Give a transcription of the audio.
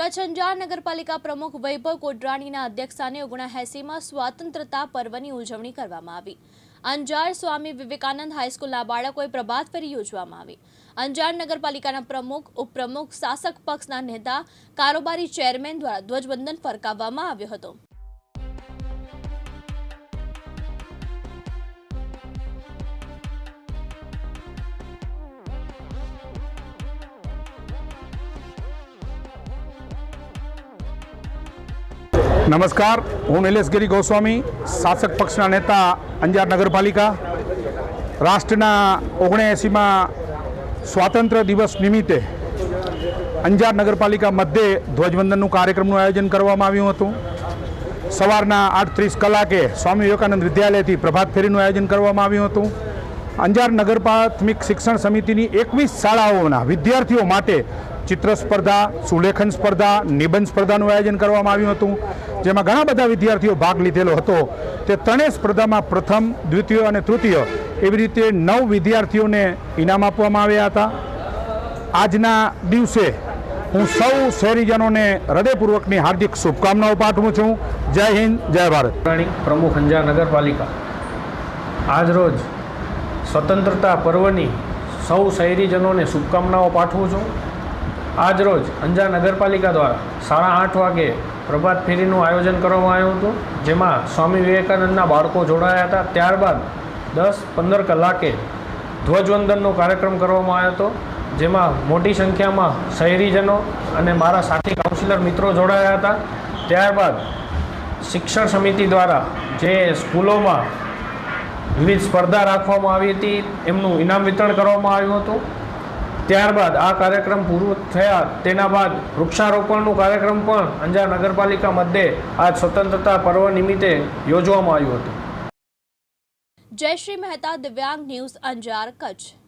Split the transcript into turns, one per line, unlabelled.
કચ્છ અંજાર નગરપાલિકા પ્રમુખ વૈભવ કોટરાણીના અધ્યક્ષસ્થાને ઓગણએંસીમાં સ્વાતંત્રતા પર્વની ઉજવણી કરવામાં આવી. અંજાર સ્વામી વિવેકાનંદ હાઈસ્કૂલના બાળકોએ પ્રભાત ફેરી યોજવામાં આવી. અંજાર નગરપાલિકાના પ્રમુખ, ઉપપ્રમુખ, શાસક પક્ષના નેતા, કારોબારી ચેરમેન દ્વારા ધ્વજવંદન ફરકાવવામાં આવ્યો હતો.
નમસ્કાર. હું નિલેશગીરી ગોસ્વામી, શાસક પક્ષના નેતા અંજાર નગરપાલિકા. રાષ્ટ્રના ઓગણએંસીમાં સ્વાતંત્ર્ય દિવસ નિમિત્તે અંજાર નગરપાલિકા મધ્યે ધ્વજવંદનનું કાર્યક્રમનું આયોજન કરવામાં આવ્યું હતું. સવારના આઠ ત્રીસ કલાકે સ્વામી વિવેકાનંદ વિદ્યાલયથી પ્રભાત ફેરીનું આયોજન કરવામાં આવ્યું હતું. અંજાર નગર પ્રાથમિક શિક્ષણ સમિતિની એકવીસ શાળાઓના વિદ્યાર્થીઓ માટે ચિત્ર સ્પર્ધા, સુલેખન સ્પર્ધા, નિબંધ સ્પર્ધાનું આયોજન કરવામાં આવ્યું હતું, જેમાં ઘણા બધા વિદ્યાર્થીઓ ભાગ લીધેલો હતો. તે ત્રણેય સ્પર્ધામાં પ્રથમ, દ્વિતીય અને તૃતીય એવી રીતે નવ વિદ્યાર્થીઓને ઇનામ આપવામાં આવ્યા હતા. આજના દિવસે હું સૌ શહેરીજનોને હૃદયપૂર્વકની હાર્દિક શુભકામનાઓ પાઠવું છું. જય હિન્દ, જય ભારત.
પ્રમુખ અંજાર નગરપાલિકા. આજરોજ સ્વતંત્રતા પર્વની સૌ શહેરીજનોને શુભકામનાઓ પાઠવું છું. આજરોજ અંજાર નગરપાલિકા દ્વારા સાડા આઠ વાગે પ્રભાત ફેરીનું આયોજન કરવામાં આવ્યું હતું, જેમાં સ્વામી વિવેકાનંદના બાળકો જોડાયા હતા. ત્યારબાદ દસ પંદર કલાકે ધ્વજવંદનનો કાર્યક્રમ કરવામાં આવ્યો હતો, જેમાં મોટી સંખ્યામાં શહેરીજનો અને મારા સાથી કાઉન્સિલર મિત્રો જોડાયા હતા. ત્યારબાદ શિક્ષણ સમિતિ દ્વારા જે સ્કૂલોમાં વિવિધ સ્પર્ધા રાખવામાં આવી હતી, એમનું ઇનામ વિતરણ કરવામાં આવ્યું હતું. ત્યારબાદ આ કાર્યક્રમ પૂરો થયા. તેના બાદ વૃક્ષારોપણનો કાર્યક્રમ પણ અંજાર નગરપાલિકા મધ્યે આજ સ્વતંત્રતા પર્વ નિમિત્તે યોજવામાં આવ્યું હતું.
જયશ્રી મહેતા, દિવ્યાંગ ન્યૂઝ અંજાર, કચ્છ.